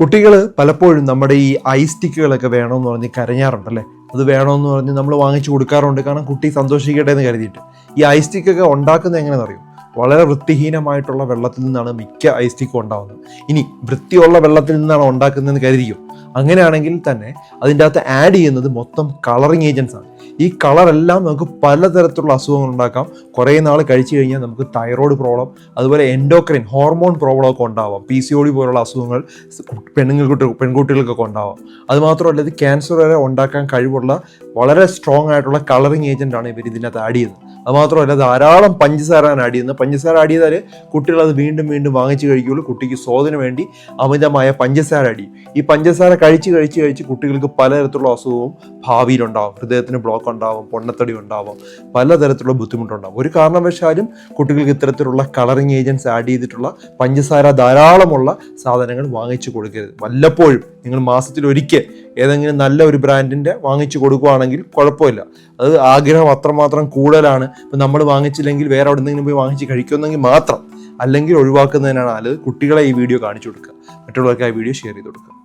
കുട്ടികൾ പലപ്പോഴും നമ്മുടെ ഈ ഐസ് സ്റ്റിക്കുകളൊക്കെ വേണമെന്ന് പറഞ്ഞ് കരഞ്ഞാറുണ്ടല്ലേ അത് വേണമെന്ന് പറഞ്ഞ് നമ്മൾ വാങ്ങിച്ചു കൊടുക്കാറുണ്ട്. കാരണം കുട്ടി സന്തോഷിക്കട്ടെ എന്ന് കരുതിയിട്ട്. ഈ ഐസ് സ്റ്റിക്കൊക്കെ ഉണ്ടാക്കുന്നത് എങ്ങനെയാണെന്ന് അറിയും വളരെ വൃത്തിഹീനമായിട്ടുള്ള വെള്ളത്തിൽ നിന്നാണ് മിക്ക ഐസ് ടീക്കും ഉണ്ടാകുന്നത് ഇനി വൃത്തിയുള്ള വെള്ളത്തിൽ നിന്നാണ് ഉണ്ടാക്കുന്നതെന്ന് കരുതിക്കും അങ്ങനെയാണെങ്കിൽ തന്നെ അതിന്റെ അകത്ത് ആഡ് ചെയ്യുന്നത് മൊത്തം കളറിങ് ഏജൻസ് ആണ്. ഈ കളറെല്ലാം നമുക്ക് പലതരത്തിലുള്ള അസുഖങ്ങൾ ഉണ്ടാക്കാം. കുറേ നാൾ കഴിച്ചു കഴിഞ്ഞാൽ നമുക്ക് തൈറോയ്ഡ് പ്രോബ്ലം അതുപോലെ എൻഡോക്രൈൻ ഹോർമോൺ പ്രോബ്ലം ഒക്കെ ഉണ്ടാവാം. പി സി ഒ ഡി പോലുള്ള അസുഖങ്ങൾ പെണ്ണുങ്ങൾക്ക് പെൺകുട്ടികൾക്കൊക്കെ ഉണ്ടാവാം. അതുമാത്രമല്ല ഇത് ക്യാൻസർ വരെ ഉണ്ടാക്കാൻ കഴിവുള്ള വളരെ സ്ട്രോങ് ആയിട്ടുള്ള കളറിങ് ഏജന്റാണ് ഇവർ ഇതിനകത്ത് ആഡ് ചെയ്യുന്നത്. അത് മാത്രമല്ല ധാരാളം പഞ്ചസാരയാണ് ആഡ് ചെയ്യുന്നത്. പഞ്ചസാര ആഡ് ചെയ്താൽ കുട്ടികൾ അത് വീണ്ടും വീണ്ടും വാങ്ങിച്ചു കഴിക്കുകയുള്ളൂ. കുട്ടിക്ക് സ്വാദിന് വേണ്ടി അമിതമായ പഞ്ചസാര ആഡ് ചെയ്യും. ഈ പഞ്ചസാര കഴിച്ച് കഴിച്ച് കഴിച്ച് കുട്ടികൾക്ക് പലതരത്തിലുള്ള അസുഖവും ഭാവിയിലുണ്ടാവും. ഹൃദയത്തിന് ബ്ലോക്ക് ഉണ്ടാവും പൊണ്ണത്തടി ഉണ്ടാവും പലതരത്തിലുള്ള ബുദ്ധിമുട്ടുണ്ടാവും. ഒരു കാരണവശാലും കുട്ടികൾക്ക് ഇത്തരത്തിലുള്ള കളറിങ് ഏജൻസ് ആഡ് ചെയ്തിട്ടുള്ള പഞ്ചസാര ധാരാളമുള്ള സാധനങ്ങൾ വാങ്ങിച്ചു കൊടുക്കരുത്. വല്ലപ്പോഴും നിങ്ങൾ മാസത്തിൽ ഒരിക്കൽ ഏതെങ്കിലും നല്ല ഒരു ബ്രാൻഡിന്റെ വാങ്ങിച്ചു കൊടുക്കുകയാണെങ്കിൽ കുഴപ്പമില്ല. അത് ആഗ്രഹം അത്രമാത്രം കൂടുതലാണ്. ഇപ്പം നമ്മൾ വാങ്ങിച്ചില്ലെങ്കിൽ വേറെ എവിടെ നിന്നെങ്കിലും പോയി വാങ്ങിച്ച് കഴിക്കുമെന്നെങ്കിൽ മാത്രം. അല്ലെങ്കിൽ ഒഴിവാക്കുന്നതിനാണ്. നല്ലത് കുട്ടികളെ ഈ വീഡിയോ കാണിച്ചു കൊടുക്കുക. മറ്റുള്ളവർക്ക് ആ വീഡിയോ ഷെയർ ചെയ്ത് കൊടുക്കുക.